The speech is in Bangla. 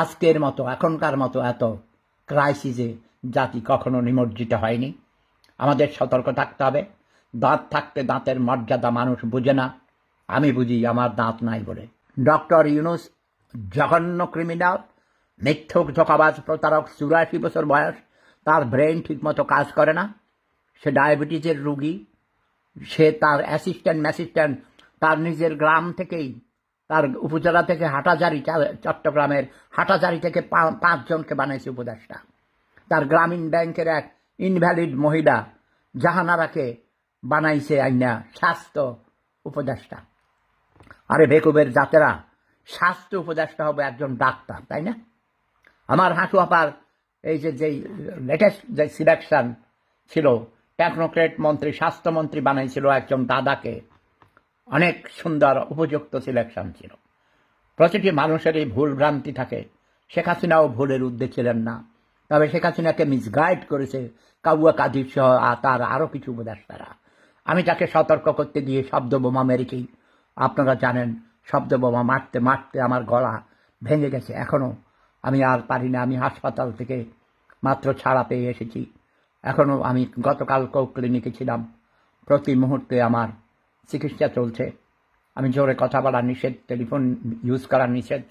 আজকের মতো, এখনকার মতো এত ক্রাইসিসে জাতি কখনো নিমজ্জিত হয়নি। আমাদের সতর্ক থাকতে হবে। দাঁত থাকতে দাঁতের মর্যাদা মানুষ বুঝে না। আমি বুঝি আমার দাঁত নাই বলে। ডক্টর ইউনুস জঘন্য ক্রিমিনাল মিথ্যক ধোকাবাজ প্রতারক চুরাশি বছর বয়স, তার ব্রেন ঠিকমতো কাজ করে না। সে ডায়াবেটিসের রুগী। সে তার অ্যাসিস্ট্যান্ট ম্যাসিস্ট্যান্ট তার নিজের গ্রাম থেকেই তার উপজেলা থেকে হাটাজারি চট্টগ্রামের হাটাজারি থেকে পাঁচজনকে বানাইছে উপদেষ্টা। তার গ্রামীণ ব্যাংকের এক ইনভ্যালিড মহিলা জাহানারাকে বানাইছে আইনা স্বাস্থ্য উপদেষ্টা। আরে বেকুবের জাতেরা, স্বাস্থ্য উপদেষ্টা হবে একজন ডাক্তার, তাই না? আমার হাঁটু আপার এই যে যেই লেটেস্ট যে সিলেকশন ছিল টেকনোক্রেট মন্ত্রী, স্বাস্থ্যমন্ত্রী বানাইছিল একজন দাদাকে। অনেক সুন্দর উপযুক্ত সিলেকশন ছিল। প্রতিটি মানুষেরই ভুল ভ্রান্তি থাকে। শেখ হাসিনাও ভুলের উদ্দে ছিলেন না। তবে শেখ হাসিনাকে মিসগাইড করেছে কাউয়া কাদির সহ তার আরও কিছু উপদেষ্টারা। আমি তাকে সতর্ক করতে গিয়ে শব্দ বোমা মেরেছি। আপনারা জানেন, শব্দ বোমা মারতে মারতে আমার গলা ভেঙে গেছে। এখনও আমি আর পারি না। আমি হাসপাতাল থেকে মাত্র ছাড়া পেয়ে এসেছি। এখনও আমি গতকালকেও ক্লিনিকে ছিলাম। প্রতি মুহূর্তে আমার চিকিৎসা চলছে। আমি জোরে কথা বলার নিষেধ টেলিফোন ইউজ করার নিষেধ।